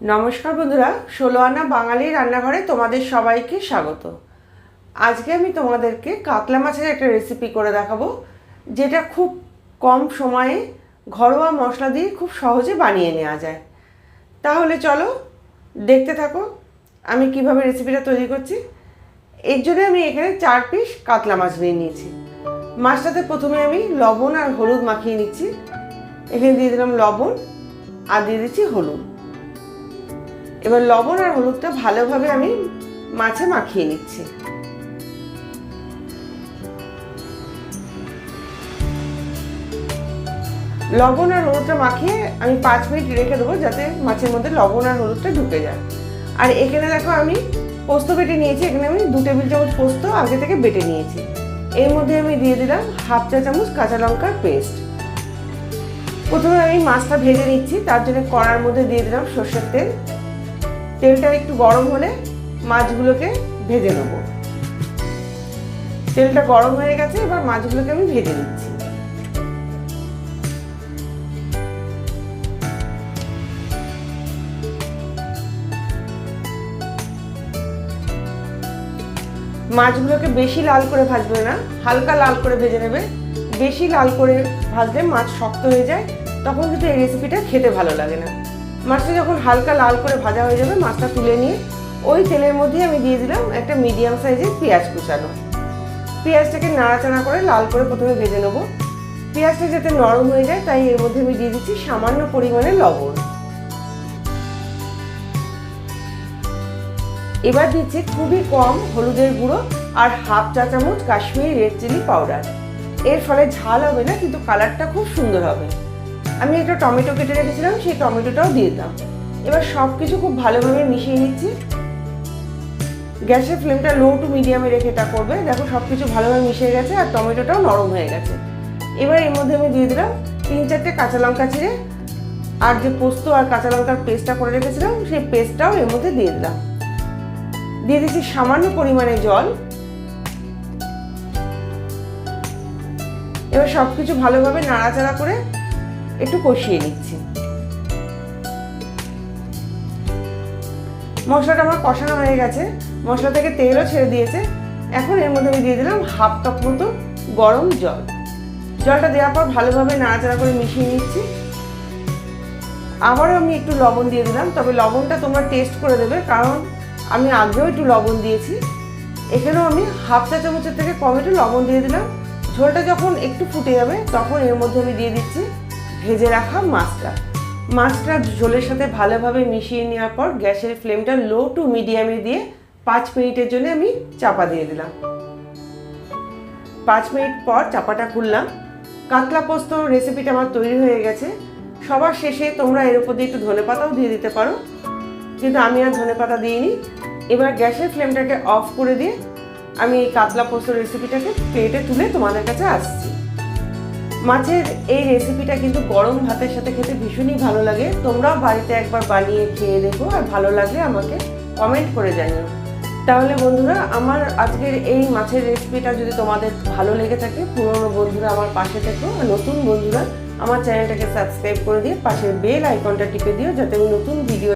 নমস্কার বন্ধুরা ষোলো আনা বাঙালি রান্নাঘরে তোমাদের সবাইকে স্বাগত। আজকে আমি তোমাদেরকে কাতলা মাছের একটা রেসিপি করে দেখাবো, যেটা খুব কম সময়ে ঘরোয়া মশলা দিয়ে খুব সহজে বানিয়ে নেওয়া যায়। তাহলে চলো, দেখতে থাকো, আমি কীভাবে রেসিপিটা তৈরি করছি। এর জন্য আমি এখানে চার পিস কাতলা মাছ নিয়ে নিয়েছি। মাছটাতে প্রথমে আমি লবণ আর হলুদ মাখিয়ে নিচ্ছি। এখানে দিয়ে দিলাম লবণ, আর দিয়ে দিচ্ছি হলুদ। এবার লবণ আর হলুদটা ভালোভাবে আমি মাছে মাখিয়ে নিচ্ছি। লবণ আর হলুদটা মাখিয়ে আমি পাঁচ মিনিট রেখে দেবো যাতে মাছের মধ্যে লবণ আর হলুদটা ঢুকে যায়। আর এখানে দেখো আমি পোস্ত বেটে নিয়েছি, এখানে আমি দু টেবিল চামচ পোস্ত আগে থেকে বেটে নিয়েছি। এর মধ্যে আমি দিয়ে দিলাম হাফ চা চামচ কাঁচা লঙ্কার পেস্ট। প্রথমে আমি মাছটা ভেজে নিচ্ছি, তার জন্য কড়ার মধ্যে দিয়ে দিলাম সর্ষের তেল। তেলটা একটু গরম হলে মাছগুলোকে ভেজে নেব। তেলটা গরম হয়ে গেছে, এবার মাছগুলোকে আমি ভেজে নিচ্ছি। মাছগুলোকে বেশি লাল করে ভাজবে না, হালকা লাল করে ভেজে নেবে। বেশি লাল করে ভাজলে মাছ শক্ত হয়ে যায়, তখন কিন্তু এই রেসিপিটা খেতে ভালো লাগে না। মাছটা যখন হালকা লাল করে ভাজা হয়ে যাবে, মাছটা তুলে নিয়ে ওই তেলের মধ্যে আমি দিয়ে দিলাম একটা মিডিয়াম সাইজের পেঁয়াজ কুচানো। পেঁয়াজটাকে নাড়াচাড়া করে লাল করে প্রথমে ভেজে নেব। পেঁয়াজটা যাতে নরম হয়ে যায়, তাই এর মধ্যে আমি দিয়ে দিচ্ছি সামান্য পরিমাণে লবণ। এবার দিচ্ছি খুবই কম হলুদের গুঁড়ো আর হাফ চা চামচ কাশ্মীরি রেড চিলি পাউডার এর ফলে ঝাল হবে না, কিন্তু কালারটা খুব সুন্দর হবে। আমি একটা টমেটো কেটে রেখেছিলাম, সেই টমেটোটাও দিয়ে দিলাম এবার সব কিছু খুব ভালোভাবে মিশিয়ে নিচ্ছি। গ্যাসের ফ্লেমটা লো টু মিডিয়ামে রেখে এটা করবে। দেখো সব কিছু ভালোভাবে মিশে গেছে আর টমেটোটাও নরম হয়ে গেছে। এবার এর মধ্যে আমি দিয়ে দিলাম তিন চারটে কাঁচা লঙ্কা ছিঁড়ে আর যে পোস্ত আর কাঁচা লঙ্কার পেস্টটা করে রেখেছিলাম, সেই পেস্টটাও এর মধ্যে দিয়ে দিলাম। দিয়ে দিচ্ছি সামান্য পরিমাণে জল। এবার সব কিছু ভালোভাবে নাড়াচাড়া করে একটু কষিয়ে নিচ্ছি। মশলাটা আমার কষানো হয়ে গেছে। মশলা থেকে তেলও ছেড়ে দিয়েছে। এখন এর মধ্যে আমি দিয়ে দিলাম হাফ কাপ মতো গরম জল। জলটা দেওয়ার পর ভালোভাবে নাড়াচাড়া করে মিশিয়ে নিচ্ছি। আবারও আমি একটু লবণ দিয়ে দিলাম, তবে লবণটা তোমরা টেস্ট করে দেবে, কারণ আমি আগেও একটু লবণ দিয়েছি। এখানেও আমি হাফ চা চামচের থেকে কম একটু লবণ দিয়ে দিলাম। ঝোলটা যখন একটু ফুটে যাবে, তখন এর মধ্যে আমি দিয়ে দিচ্ছি ভেজে রাখা মাছটা। মাছটা ঝোলের সাথে ভালোভাবে মিশিয়ে নেওয়ার পর গ্যাসের ফ্লেমটা লো টু মিডিয়ামে দিয়ে পাঁচ মিনিটের জন্য আমি চাপা দিয়ে দিলাম। পাঁচ মিনিট পর চাপাটা খুললাম। কাতলা পোস্ত রেসিপিটা আমার তৈরি হয়ে গেছে। সবার শেষে তোমরা এর উপর দিয়ে একটু ধনে পাতাও দিয়ে দিতে পারো। কিন্তু আমি আর ধনে পাতা দিইনি। এবার গ্যাসের ফ্লেমটাকে অফ করে দিয়ে আমি এই কাতলা পোস্ত রেসিপিটাকে প্লেটে তুলে তোমাদের কাছে আসছি। মাছের এই রেসিপিটা কিন্তু গরম ভাতের সাথে খেতে ভীষণই ভালো লাগে। তোমরাও বাড়িতে একবার বানিয়ে খেয়ে দেখো আর ভালো লাগলে আমাকে কমেন্ট করে জানিও। তাহলে বন্ধুরা, আমার আজকের এই মাছের রেসিপিটা যদি তোমাদের ভালো লেগে থাকে, পুরনো বন্ধুরা আমার পাশে থেকো আর নতুন বন্ধুরা আমার চ্যানেলটাকে সাবস্ক্রাইব করে দিয়ে পাশের বেল আইকনটা টিপে দিও যাতে আমি নতুন ভিডিও